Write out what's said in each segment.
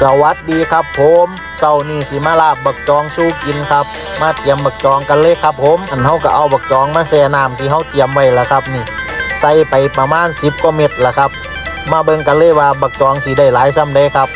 สวัสดีครับผมเสาร์นี้สิมาลาบบักจองสู้กินครับ มาเตรียมบักจองกันเลยครับผมอันเฮาก็เอาบักจองมาแช่น้ำที่เฮาเตรียมไว้แล้วครับนี่ ใส่ไปประมาณ10กว่าเม็ดละครับ มาเบิ่งกันเลยว่าบักจองสิได้หลายซ้ำใดครับ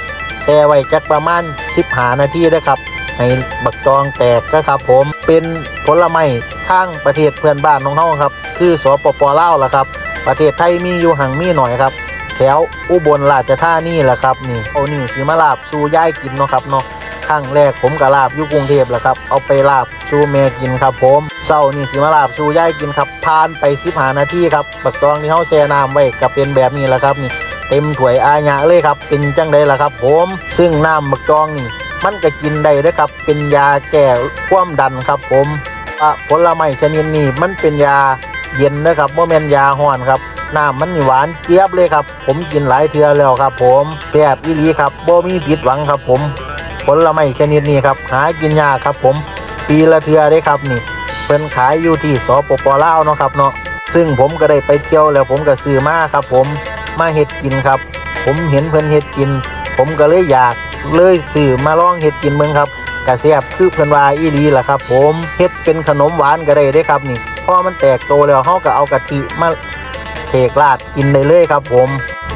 แช่ไว้จักประมาณ15นาทีเด้ครับให้บักจองแตกนะครับผมเป็นผลไม้ทางประเทศเพื่อนบ้านของเฮาครับ คือสปปลาวล่ะครับ ประเทศไทยมีอยู่ห่างมีหน่อยครับ แถวอุบลราชธานีแหละครับนี่เอานี่สีมาลาบสูย่ายกินเนาะครับเนาะครั้งแรกผมก็ลาบอยู่กรุงเทพแหละครับ เอาไปลาบสูแม่กินครับ ผมเศร้านี่สีมาลาบสูย่ายกินครับผ่านไป15นาทีครับบักตองที่เฮาแช่น้ำไว้ก็เป็นแบบนี้แหละครับนี่เต็มถ้วยอาญะเลยครับ เป็นจังไดล่ะครับ ผม ซึ่งน้ำบักจองนี่มันก็กินได้เด้วยครับ เป็นยาแก้ความดันครับผมอะผลไม้ชนิดนี้มันเป็นยาเย็นนะครับโมเมนยาห้อนครับ น้ำมันนี่หวานเจี๊ยบเลยครับ ผมกินหลายเทื่อแล้วครับ ผมแซ่บอีหลีครับโบมีผิดหวังครับ ผมผลไม้ชนิดนี้ครับ หากินยากครับ ผมปีละเทื่อได้ครับนี่เพิ่นขายอยู่ที่สปปลาวเนาะครับเนาะซึ่งผมก็ได้ไปเที่ยวแล้วผมก็ซื้อมาครับ ผมมาเฮ็ดกินครับ ผมเห็นเพิ่นเฮ็ดกิน ผมก็เลยอยากเลยซื้อมาลองเฮ็ดกินเบิ่งครับกะแซ่บคือเพิ่นว่าอีหลีล่ะครับ ผมเฮ็ดเป็นขนมหวานก็ได้เด้ครับนี่พอมันแตกโตแล้วเฮาก็เอากะทิมา เทกราดกินได้เลยครับ ผม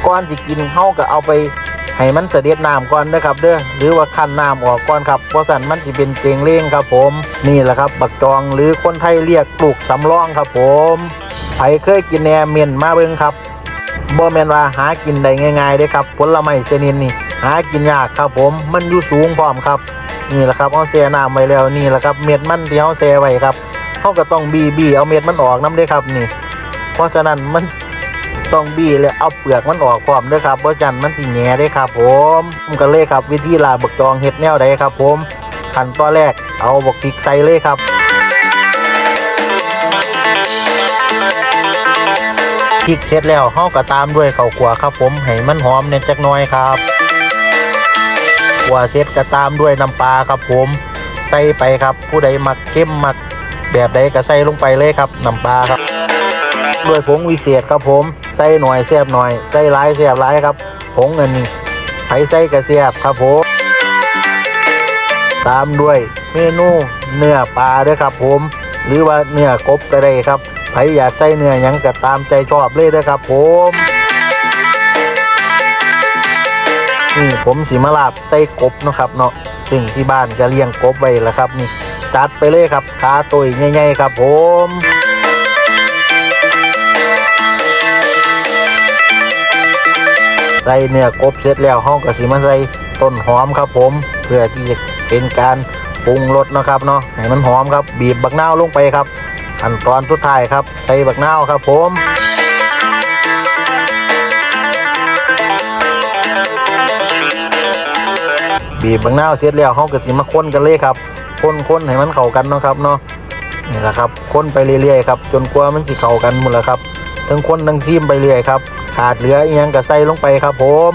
ก่อนสิกินเฮาก็เอาไปให้มันเสด็จน้ำก่อนเด้ครับเด้อหรือว่าคั้นน้ำออกก่อนครับเพราะสันมันสิเป็นเจงเล้งครับ ผมนี่แหละครับบักจองหรือคนไทยเรียกปลูกสำรองครับ ผมใครเคยกินแหนมเมียนมาเบิ่งครับบ่แมนว่าหากินได้ง่ายๆเด้ครับผลไม้ชนิดนี้หากินยากครับผมมันอยู่สูงพร้อมครับ นี่แหละครับเอาแช่น้ำไว้แล้วนี่แหละครับเม็ดมันที่เฮาแช่ไว้ครับเฮาก็ต้องบีบีเอาเม็ดมันออกนํเด้ครับนี่ เพราะฉะนั้นมัน ต้องบี้แล้วเอาเปลือกมันออกพร้อมเด้อครับบ่จันมันสิแง่ด้ครับ ผมผมก็เลยครับ วิธีลาบักจองเฮ็ดแนวใดครับ ผมขั้นตอนแรกเอาบักพริกใส่เลยครับพริกเสร็จแล้วเฮาก็ตามด้วยข้าวคั่วครับผมให้มันหอมเนี่ยจักหน่อยครับคั่วเสร็จก็ตามด้วยน้ำปลาครับผม ใส่ไปครับ ผู้ใดมักเข้มมักแบบใดก็ใส่ลงไปเลยครับน้ำปลาครับด้วยผงวิเศษครับผม ใส่หน่อยแซ่บหน่อยใส่หลายแซ่บหลายครับผงอันนี้ไผใส่กระแซ่บครับผมตามด้วยเมนูเนื้อปลาด้วยครับผม หรือว่าเนื้อกบก็ได้ครับใครอยากใส่เนื้อหยังก็ตามใจชอบเลยนะครับผมนี่ผมสีมาลาบใส่กบนะครับเนาะซึ่งที่บ้านจะเลี้ยงกบไว้แล้วครับนี่จัดไปเลยครับขาตัวใหญ่ๆครับผม ใส่เนื้อกบเสร็จแล้วห้องก็สิมาใส่ต้นหอมครับผม เพื่อที่จะเป็นการปรุงรสนะครับเนาะให้มันหอมครับ บีบบักนาวลงไปครับขั้นตอนสุดท้ายครับ ใส่บักนาวครับผมบีบบักนาวเสร็จแล้วห้องก็สิมาคนกันเลยครับคนๆให้มันเข้ากันเนาะครับเนาะนี่แหละครับคนไปเรื่อยๆครับจนกว่ามันสิเข้ากันหมดแล้วครับ ทั้งคนทั้งซีมไปเรื่อยครับ ขาดเหลืออียังก็ใส่ลงไปครับผม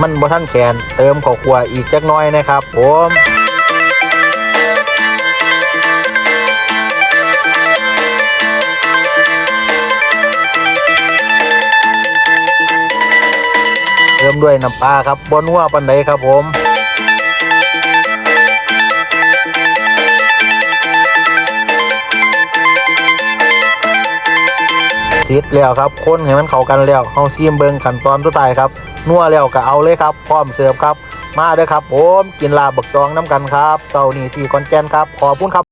มันบ่ท่านแขนเติมข้าวคั่วอีกจักน้อยนะครับ ผมเติมด้วยน้ำปลาครับบนหัวปันไดครับผม ซิดแล้วครับคนให้มันเข้ากันแล้วเฮาซีมเบิงขั้นตอนตัวตายครับนัวแล้วก็เอาเลยครับ พร้อมเสิร์ฟครับ มาเด้อครับผมกินลาบบักจองน้ำกันครับเต่านี่ที่คอนแกนครับขอบคุณครับ